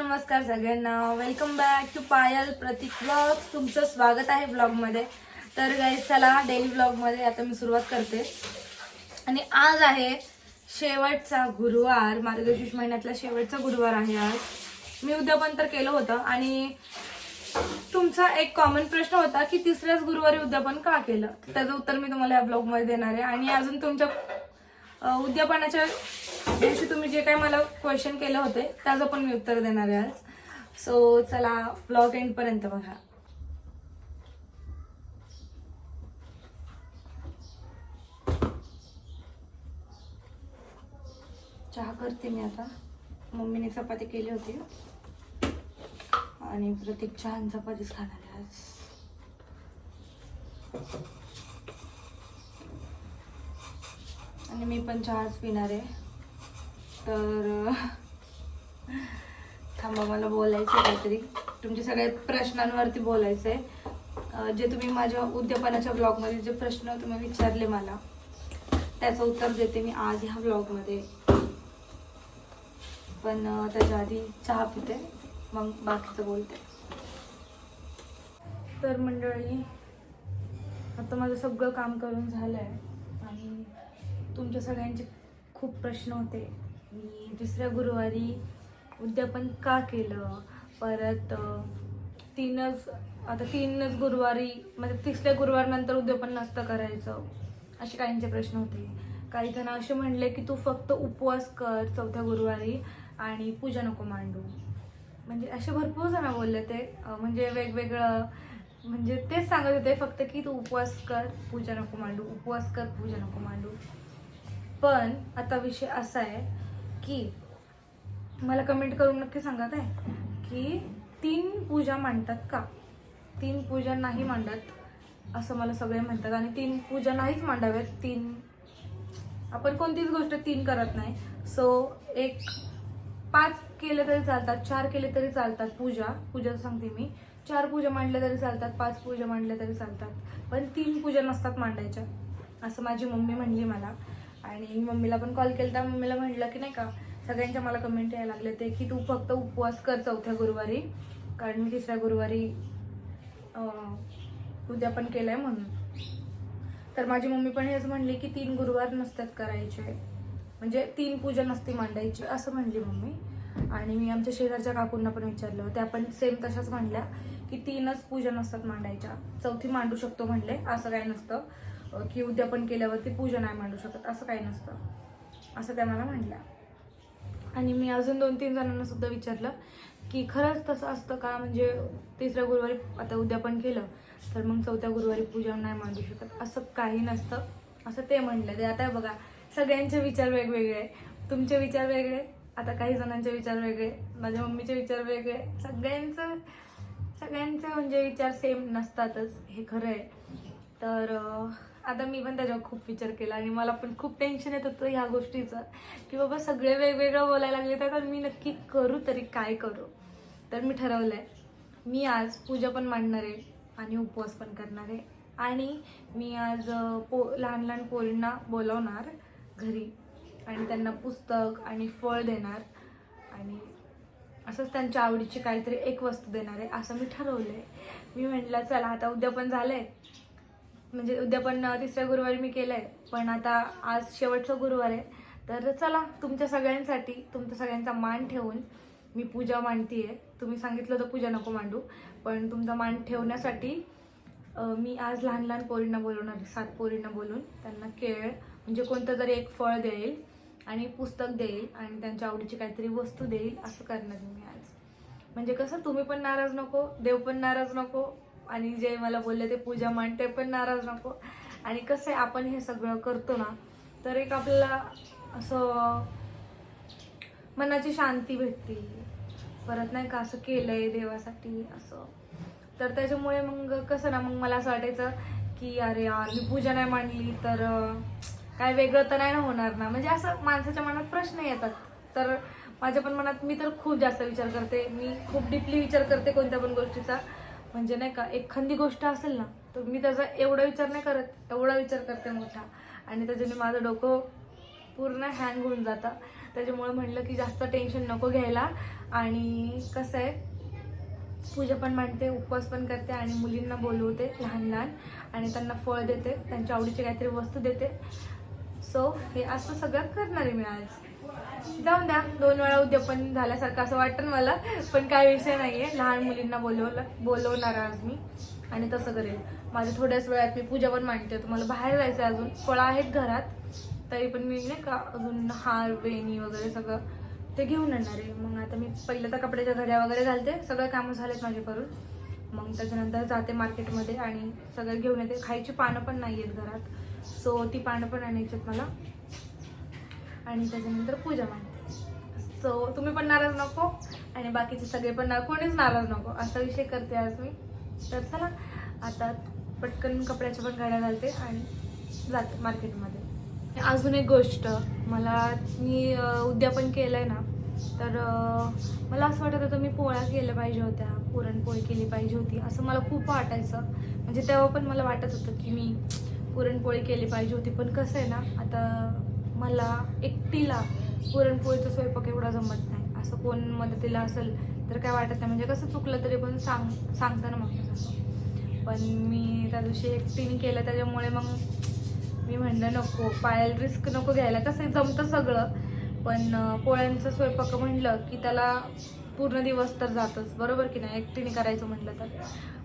नमस्कार सगळ्यांना. Welcome back to Payal Prateek blog तुमचं स्वागत आहे ब्लॉगमध्ये तर गाईज चला डेली ब्लॉगमध्ये आता मी सुरुवात करते. आणि आज आहे शेवटचा गुरुवार. मार्गशीर्ष महिन्यातला शेवटचा गुरुवार आहे आज. मी उद्यापन तर केलं होतं. आणि तुमचा एक कॉमन प्रश्न होता की तिसऱ्याच गुरुवारी उद्यापन का केलं? त्याचं उत्तर मी तुम्हाला या ब्लॉगमध्ये देणार आहे. आणि अजून तुमच्या उद्यापनाच्या दिवशी तुम्ही जे काही मला क्वेश्चन केले होते त्याचं पण मी उत्तर देणार आहे आज. सो चला ब्लॉग एंड पर्यंत बघा. चहा करते मी आता. मम्मीने चपाती केली होती. आणि प्रत्येक चहा आणि चपातीच खाणार आहे आज. आणि मी पण चहाच पिणार आहे. तर थांबा मला बोलायचं आहे काहीतरी. तुमच्या सगळ्या प्रश्नांवरती बोलायचं आहे जे तुम्ही माझ्या उद्यापनाच्या ब्लॉगमध्ये जे प्रश्न तुम्ही विचारले मला त्याचं उत्तर देते मी आज ह्या ब्लॉगमध्ये पण त्याच्या आधी चहा पिते मग बाकीचं बोलते. तर मंडळी आता माझं सगळं काम करून झालं आहे तुमच्या सगळ्यांचे खूप प्रश्न होते. मी दुसऱ्या गुरुवारी उद्यापन का केलं? परत तीनच आता तीनच गुरुवारी म्हणजे तिसऱ्या गुरुवारनंतर उद्यापन नसतं करायचं. असे काहींचे प्रश्न होते. काही जण असे म्हणले की तू फक्त उपवास कर चौथ्या गुरुवारी आणि पूजा नको मांडू. म्हणजे असे भरपूर जण बोलले ते. म्हणजे वेगवेगळं म्हणजे तेच सांगत होते फक्त की तू उपवास कर पूजा नको मांडू उपवास कर पूजा नको मांडू. पण आता विषय असा आहे की मला कमेंट करून नक्की सांगा काय की तीन पूजा मांडतात का? तीन पूजा नाही मांडत असं मला सगळे म्हणतात आणि तीन पूजा नाहीच मांडाव्यात तीन आपण कोणतीच गोष्ट तीन करत नाही. सो एक पाच केले तरी चालतात चार केले तरी चालतात पूजा पूजा सांगते मी. चार पूजा मांडल्या तरी चालतात पाच पूजा मांडल्या तरी चालतात. पण तीन पूजा नसतात मांडायच्या असं माझी मम्मी म्हणली मला. आणि मम्मीला पण कॉल केला तर मम्मीला म्हटलं की नाही का सगळ्यांच्या मला कमेंट यायला लागले ते की तू फक्त उपवास कर चौथ्या गुरुवारी. कारण मी तिसऱ्या गुरुवारी उद्या पण केलंय म्हणून. तर माझी मम्मी पण हेच म्हणली की तीन गुरुवार नसतात करायचे. म्हणजे तीन पूजा नसती मांडायची असं म्हणली मम्मी. आणि मी आमच्या शेजारच्या काकूंना पण विचारलं. त्या पण सेम तशाच म्हणल्या की तीनच पूजा नसतात मांडायच्या. चौथी मांडू शकतो म्हणले असं काय नसतं. की की उद्यापन केल्यावरती पूजा नाही मांडू शकत असं काही नसतं. असं त्या मला म्हटल्या आणि मी अजून दोन तीन जणांना सुद्धा विचारलं की खरंच तसं असतं का? म्हणजे तिसऱ्या गुरुवारी आता उद्यापन केलं तर मग चौथ्या गुरुवारी पूजा नाही मांडू शकत. असं काही नसतं. असं ते म्हणलं. ते आता बघा सगळ्यांचे विचार वेगवेगळे. तुमचे विचार वेगळे आता काही जणांचे विचार वेगळे माझ्या मम्मीचे विचार वेगळे. सगळ्यांचं सगळ्यांचे म्हणजे विचार सेम नसतातच हे खरं आहे तर आता मी पण त्याच्यावर खूप विचार केला आणि मला पण खूप टेन्शन येत होतं ह्या गोष्टीचं. की बाबा सगळे वेगवेगळं बोलायला लागले तर मी नक्की करू तरी काय करू? तर मी ठरवलं आहे मी आज पूजा पण मांडणार आहे आणि उपवास पण करणार आहे. आणि मी आज पो लहान लहान पोरींना बोलवणार घरी आणि त्यांना पुस्तक आणि फळ देणार आणि असंच त्यांच्या आवडीची काहीतरी एक वस्तू देणार आहे असं मी ठरवलं आहे मी म्हटलं चला आता उद्या पण झालं आहे म्हणजे उद्या पण तिसऱ्या गुरुवारी मी केलं आहे पण आता आज शेवटचा गुरुवार आहे. तर चला तुमच्या सगळ्यांसाठी तुमच्या सगळ्यांचा मान ठेवून मी पूजा मांडतीये. तुम्ही सांगितलं तर पूजा नको मांडू. पण तुमचा मान ठेवण्यासाठी मी आज लहान लहान पोरींना बोलवणार आहे, सात पोरींना बोलून. त्यांना केळ म्हणजे कोणतं तरी एक फळ देईल आणि पुस्तक देईल आणि त्यांच्या आवडीची काहीतरी वस्तू देईल असं करणार मी आज. म्हणजे कसं तुम्ही पण नाराज नको देव पण नाराज नको आणि जे मला बोलले ते पूजा मान ते पण नाराज नको. आणि कसं आहे आपण हे सगळं करतो ना तर एक आपल्याला असं मनाची शांती भेटते. परत नाही का असं केलंय देवासाठी असं. तर त्याच्यामुळे मग कसं ना मग मला असं वाटायचं की अरे यार मी पूजा नाही मांडली तर काय वेगळं तर नाही ना होणार ना. म्हणजे असं माणसाच्या मनात प्रश्न येतात. तर माझ्या पण मनात मी तर खूप जास्त विचार करते. मी खूप डीपली विचार करते कोणत्या पण गोष्टीचा. म्हणजे नाही का एखादी गोष्ट असेल ना तर मी त्याचा एवढा विचार नाही करत एवढा विचार करते मोठा. आणि त्याच्याने माझं डोकं पूर्ण हँग होऊन जातं. त्याच्यामुळे म्हणलं की जास्त टेन्शन नको घ्यायला. आणि कसं आहे पूजा पण मांडते उपवास पण करते आणि मुलींना बोलवते लहान लहान. आणि त्यांना फळ देते त्यांच्या आवडीची काहीतरी वस्तू देते. सो हे असं सगळं करणार आहे मी आज. जाऊन द्या. दोन वेळा उद्यापन झाल्यासारखं असं वाटतं मला. पण काय विषय नाही आहे लहान मुलींना बोलवलं बोलवणार आज मी. आणि तसं करेल. माझ्या थोड्याच वेळात मी पूजा पण मांडते. तुम्हाला बाहेर जायचं आहे अजून. फळं आहेत घरात. तरी पण मी नाही का अजून हार वेणी वगैरे सगळं ते घेऊन येणार आहे. मग आता मी पहिलं तर कपड्याच्या घड्या वगैरे घालते. सगळे कामं झालेत माझे करून. मग त्याच्यानंतर जाते मार्केटमध्ये आणि सगळं घेऊन येते. खायची पानं पण नाही आहेत घरात. सो ती पानं पण आणायची आहेत मला. आणि त्याच्यानंतर पूजा मांडते. सो तुम्ही पण नाराज नको आणि बाकीचे सगळे पण ना कोणीच नाराज नको. असा विषय करते आज मी. तर चला आता पटकन कपड्याच्या पण गाड्या घालते आणि जाते मार्केटमध्ये. अजून एक गोष्ट मला मी उद्या उद्यापन केलं आहे ना तर मला असं वाटत होतं मी पोळ्या केल्या पाहिजे होत्या पुरणपोळी केली पाहिजे होती असं मला खूप वाटायचं. म्हणजे तेव्हा पण मला वाटत होतं की मी पुरणपोळी केली पाहिजे होती पण कसं आहे ना आता मला एकटीला पुरणपोळीचा स्वयंपाक एवढा जमत नाही. असं कोण मदतीला असेल तर काय वाटत नाही. म्हणजे कसं चुकलं तरी पण सांग सांगताना मग असं. पण मी त्या दिवशी एकटीने केलं त्याच्यामुळे मग मी म्हणलं नको पायल रिस्क नको घ्यायला. कसं जमतं सगळं. पण पोळ्यांचं स्वयंपाक म्हणलं की त्याला पूर्ण दिवस तर जातच. बरोबर की नाही? एकटीने करायचं म्हटलं तर.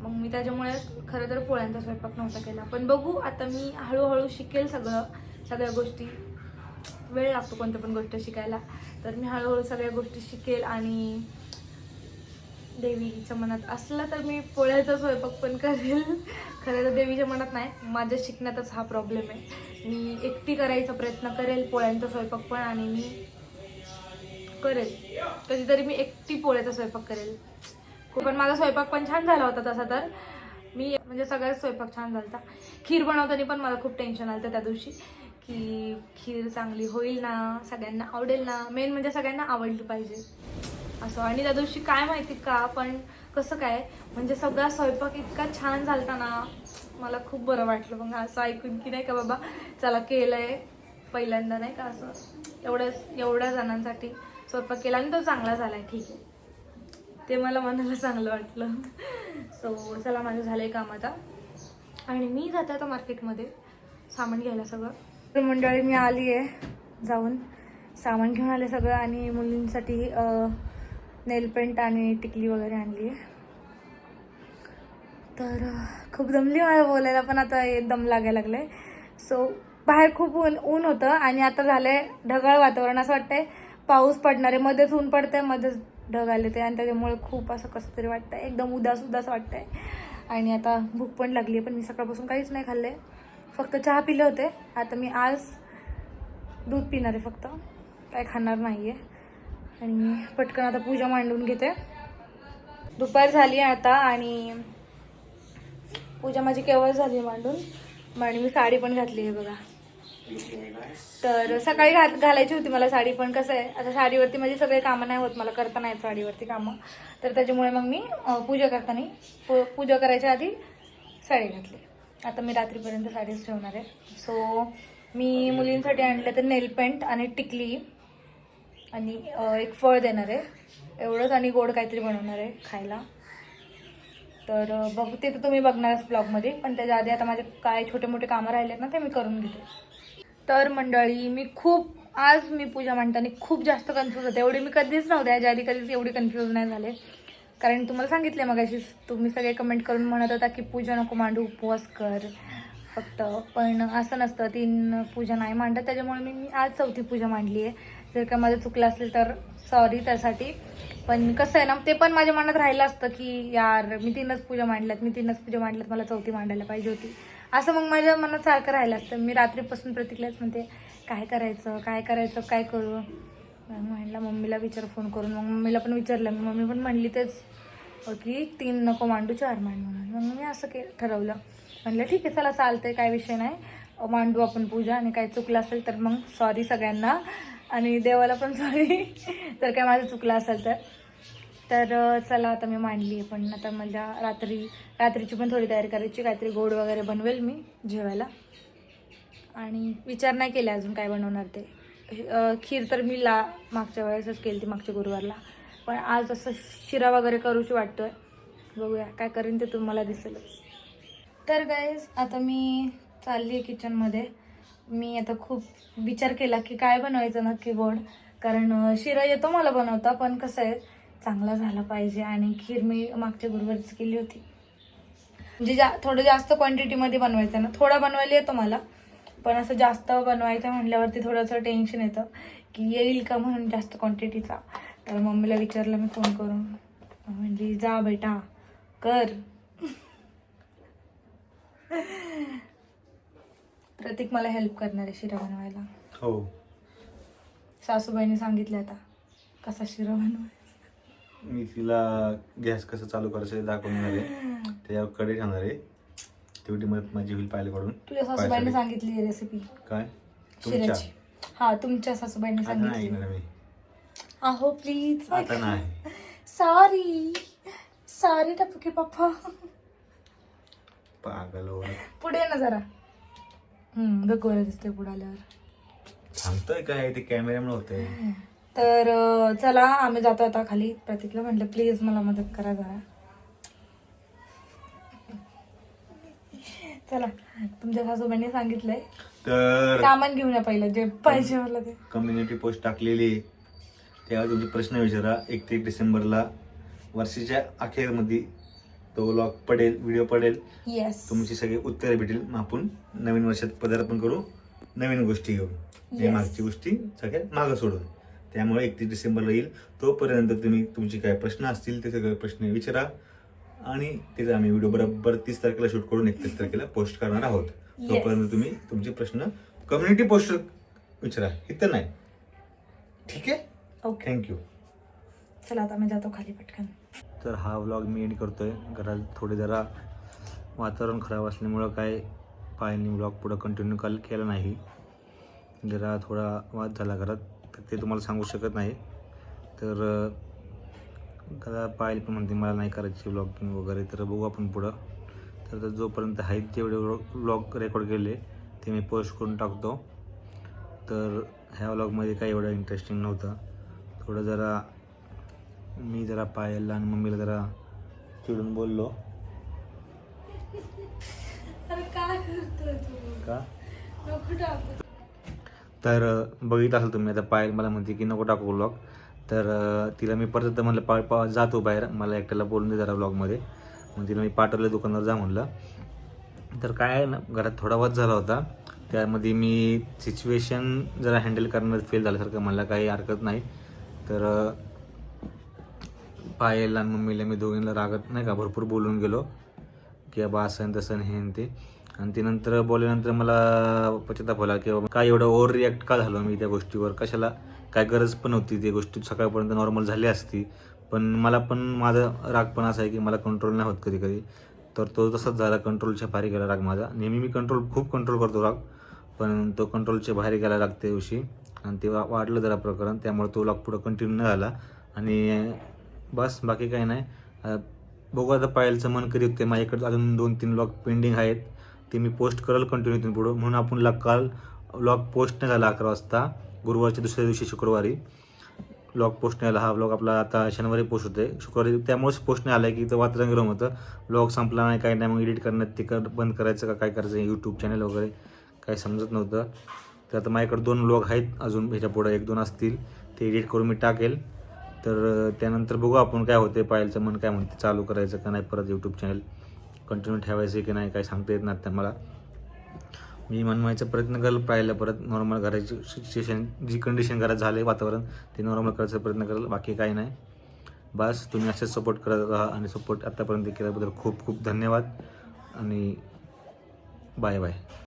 मग मी त्याच्यामुळे खरं तर पोळ्यांचा स्वयंपाक नव्हता केला. पण बघू आता मी हळूहळू शिकेल सगळं सगळ्या गोष्टी. वेळ लागतो कोणत्या पण गोष्ट शिकायला. तर मी हळूहळू सगळ्या गोष्टी शिकेल आणि देवीच्या मनात असलं तर मी पोळ्याचा स्वयंपाक पण करेल. खरं तर देवीच्या मनात नाही माझ्या शिकण्यातच हा प्रॉब्लेम आहे. मी एकटी करायचा प्रयत्न करेल पोळ्यांचा स्वयंपाक पण आणि मी करेल. कधीतरी मी एकटी पोळ्याचा स्वयंपाक करेल. खूप पण माझा स्वयंपाक पण छान झाला होता तसा तर. मी म्हणजे सगळ्याच स्वयंपाक छान झाला होता खीर बनवताना पण मला खूप टेन्शन आलं होतं त्या दिवशी. की खीर चांगली होईल ना सगळ्यांना आवडेल ना मेन म्हणजे सगळ्यांना आवडली पाहिजे. असं. आणि त्या दिवशी काय माहिती का पण कसं काय म्हणजे सगळा स्वयंपाक इतका छान झालता ना मला खूप बरं वाटलं. मग असं ऐकून की नाही का बाबा चला केलंय पहिल्यांदा नाही का असं. एवढ्या एवढ्या जणांसाठी स्वयंपाक केला आणि तो चांगला झालाय ठीक आहे. ते मला मनाला चांगलं वाटलं. सो चला माझं झालंय काम आता. आणि मी जाते आता मार्केटमध्ये सामान घ्यायला सगळं. तर मंडळी मी आली आहे जाऊन. सामान घेऊन आले सगळं आणि मुलींसाठी नेल पेंट आणि टिकली वगैरे आणली आहे. तर खूप दमली मला बोलायला पण आता हे दम लागायला लागलाय. सो बाहेर खूप ऊन ऊन होतं आणि आता झालंय ढगाळ वातावरण. असं वाटतंय पाऊस पडणार आहे. मध्येच ऊन पडतंय मध्येच ढग आले ते. आणि त्याच्यामुळे खूप असं कसं तरी वाटतंय. एकदम उदास उदास वाटतंय. आणि आता भूक पण लागली आहे पण मी सकाळपासून काहीच नाही खाल्लंय. फक्त चहा पिले होते. आता मी आज दूध पिणार आहे फक्त. काय खाणार नाही आहे आणि पटकन आता पूजा मांडून घेते. दुपार झाली आहे आता आणि पूजा माझी केव्हा झाली मांडून. आणि मी साडी पण घातली आहे बघा. तर सकाळी घात घालायची होती मला साडी पण कसं आहे आता साडीवरती माझी सगळे कामं नाही होत. मला करता नाही साडीवरती कामं. तर त्याच्यामुळे मग मी पूजा करताना पूजा करायच्या आधी साडी घातली. आता मी रात्रीपर्यंत साडीच ठेवणार आहे. सो मी मुलींसाठी आणलं तर नेल पेंट आणि टिकली आणि एक फळ देणार आहे. एवढंच आणि गोड काहीतरी बनवणार आहे खायला. तर बघ ते तर तुम्ही बघणारच ब्लॉगमध्ये पण त्याच्या आधी आता माझे काय छोटे मोठे कामं राहिले आहेत ना ते मी करून घेते. तर मंडळी मी खूप आज मी पूजा मांडताना खूप जास्त कन्फ्यूज होते. एवढी मी कधीच नव्हते याच्या आधी कधीच एवढी कन्फ्यूज नाही झाले. कारण तुम्हाला सांगितले मग अशी तुम्ही सगळे कमेंट करून म्हणत होता की पूजा नको मांडू उपवास कर. फक्त पण असं नसतं. तीन पूजा नाही मांडत. त्याच्यामुळे मी मी आज चौथी पूजा मांडली आहे जर का माझं चुकलं असेल तर सॉरी त्यासाठी. पण कसं आहे ना ते पण माझ्या मनात राहिलं असतं की यार मी तीनच पूजा मांडल्यात मी तीनच पूजा मांडल्यात मला चौथी मांडायला पाहिजे होती. असं मग माझ्या मनात सारखं राहिलं असतं. मी रात्रीपासून प्रतिक्रियाच म्हणते काय करायचं? काय करायचं? काय करू? म्हणलं मम्मीला विचार फोन करून. मग मम्मीला पण विचारलं. मी मम्मी पण म्हणली तेच की तीन नको मांडू चार मांड म्हणून. मग मी असं के ठरवलं. म्हणलं ठीक आहे चला चालतंय काय विषय नाही. मांडू आपण पूजा आणि काय चुकलं असेल तर मग सॉरी सगळ्यांना. आणि देवाला पण सॉरी तर काय माझं चुकलं असेल तर. तर चला आता मी मांडली आहे. पण आता मला रात्री रात्रीची पण थोडी तयारी करायची. काहीतरी गोड वगैरे बनवेल मी जेवायला. आणि विचार नाही केला अजून काय बनवणार ते. खीर तर मी ला मागच्या वेळेसच केली ती मागच्या गुरुवारला. पण आज असं शिरा वगैरे करूशी वाटतोय. बघूया काय करेन ते तुम्हाला दिसेलच. तर गाईज आता मी चालली आहे किचनमध्ये मी आता खूप विचार केला की काय बनवायचं नक्की गोड. कारण शिरा येतो मला बनवता पण कसं आहे चांगला झाला पाहिजे. आणि खीर मी मागच्या गुरुवारीच केली होती. म्हणजे जा थोडं जास्त क्वांटिटीमध्ये बनवायचं आहे ना थोडा बनवायला येतो मला. पण असं जास्त बनवायचं म्हटल्यावरती थोडंसं टेन्शन येतं की येईल का म्हणून जास्त क्वांटिटीचा तर मम्मीला विचारलं मी फोन करून. म्हणजे जा बेटा कर. प्रतीक मला हेल्प करणार आहे शिरा बनवायला. हो. सासूबाईने सांगितलं आता कसा शिरा बनवायचा. मी तिला गॅस कसं चालू करायचं दाखवणार आहे. त्याच्यावर कडे ठेवणार आहे. तेवढी मदत माझी होईल पाहिल्याकडून तुझ्या सासूबाईने सांगितली रेसिपी काय? तुमच्या? शिऱ्याची. हा तुमच्या सासूबाईने आता नाही सांगितली. मी. अहो प्लीज आता नाही. सॉरी सॉरी टपके पप्पा. पागल हो पुढे ये ना जरा. हम्म बघ गोरं दिसतंय पुढे आल्यावर. सांगतोय काय? ते कॅमेऱ्यामुळे होतंय. तर अं, चला आम्ही जातो आता खाली. प्रतीकला म्हटलं प्लीज मला मदत करा जरा. चला तुमच्या सासूबाईंनी सांगितलंय. तर सामान घेऊन या पहिलं जे पाहिजे मला ते. कम्युनिटी पोस्ट टाकलेली आहे. त्यावर तुमचे प्रश्न विचारा. एकतीस डिसेंबरला वर्षाच्या अखेरमध्ये तो व्लॉग पडेल व्हिडिओ पडेल. येस तुमची सगळी उत्तरे भेटेल. मग आपण नवीन वर्षात पदार्पण करू नवीन गोष्टी घेऊ. Yes. मागची गोष्टी सगळ्यात मागं सोडून. त्यामुळे एकतीस डिसेंबरला येईल. तोपर्यंत तुम्ही तुमचे काय प्रश्न असतील ते सगळे प्रश्न विचारा. आणि त्याचा आम्ही व्हिडिओ बरोबर तीस तारखेला शूट करून एकतीस तारखेला पोस्ट करणार आहोत. तोपर्यंत तुम्ही तुमचे प्रश्न कम्युनिटी पोस्ट विचारा. इथं नाही. ठीक आहे? ओके थँक्यू चला आता मी जातो खाली पटकन. तर हा व्लॉग मी एंड करतोय. घरात थोडे जरा वातावरण खराब असल्यामुळं काय पायाने व्लॉग पुढं कंटिन्यू काल केला नाही. जरा थोडा वाद झाला घरात तर ते तुम्हाला सांगू शकत नाही. तर दादा पायल पण म्हणते मला नाही करायची व्लॉगिंग वगैरे. तर बघू आपण पुढं. तर जोपर्यंत आहेत जेवढे व्लॉग रेकॉर्ड केले ते मी पोस्ट करून टाकतो. तर ह्या व्लॉगमध्ये काही एवढं इंटरेस्टिंग नव्हतं. थोडं जरा मी जरा पायलला आणि मम्मीला जरा चिडून बोललो. का? तर अं, बघितलं असेल तुम्ही आता पायल मला म्हणते की नको टाकू व्लॉग तर तिला मी परत एकदा म्हणलं पा पा जातो बाहेर. मला एकट्याला बोलून दे जरा ब्लॉगमध्ये मग तिला मी पाठवलं दुकानावर जा म्हणलं. तर काय आहे ना घरात थोडा वाद झाला होता. त्यामध्ये मी सिच्युएशन जरा हँडल करण्यात फेल झाल्यासारखं मला काही हरकत नाही. तर पायला पायल आणि मम्मीला मी दोघींना रागत नाही का भरपूर बोलून गेलो. की बाबा असं आणि तसं हे ते. आणि ते नंतर बोलल्यानंतर मला पश्चाताप होला की बाबा काय एवढं ओव्हर रिॲक्ट का झालो मी त्या गोष्टीवर? कशाला? काय गरज पण होती ती गोष्टी सकाळपर्यंत नॉर्मल झाली असती. पण मला पण माझा राग पण असा आहे की मला कंट्रोल नाही होत कधी कधी तर तो तसाच झाला कंट्रोलच्या बाहेर गेला राग माझा. नेहमी मी कंट्रोल खूप कंट्रोल करतो राग. पण तो कंट्रोलच्या बाहेर गेला राग त्या दिवशी. आणि ते वाढलं जरा प्रकरण त्यामुळे तो राग पुढं कंटिन्यू नाही झाला. आणि बस बाकी काही नाही. बघू आता पायलचं मन करीत होते माझ्याकडे अजून दोन तीन लॉग पेंडिंग आहेत. ते मी पोस्ट करेल कंटिन्यू इथून पुढं. म्हणून आपण ला- काल लॉग पोस्ट नाही झाला अकरा वाजता. गुरुवारच्या दुसऱ्या दिवशी शुक्रवारी. ब्लॉग पोस्ट आला. हा ब्लॉग आपला आता शनिवारी पोस्ट होते शुक्रवारी त्यामुळेच पोस्ट नाही आला की इथं वातावरण गरम होतं. ब्लॉग संपला नाही काय नाही मग एडिट करण्यात ते कर बंद करायचं का काय करायचं यूट्यूब चॅनल वगैरे काय समजत नव्हतं. तर आता माझ्याकडे दोन ब्लॉग आहेत. अजून ह्याच्या पुढं एक दोन असतील. ते एडिट करून मी टाकेल. तर त्यानंतर बघू आपण काय होते पायलचं मन काय म्हणते चालू करायचं का नाही परत यूट्यूब चॅनल कंटिन्यू ठेवायचं की नाही काय सांगता येत नाही मला मी मनवायचा प्रयत्न करेल पाहिला परत नॉर्मल करायची सिच्युएशन जी कंडिशन घरात झाले वातावरण ते नॉर्मल करायचा प्रयत्न करेल बाकी काही नाही. बस तुम्ही असेच सपोर्ट करत राहा आणि सपोर्ट आत्तापर्यंत केल्याबद्दल खूप खूप धन्यवाद आणि बाय बाय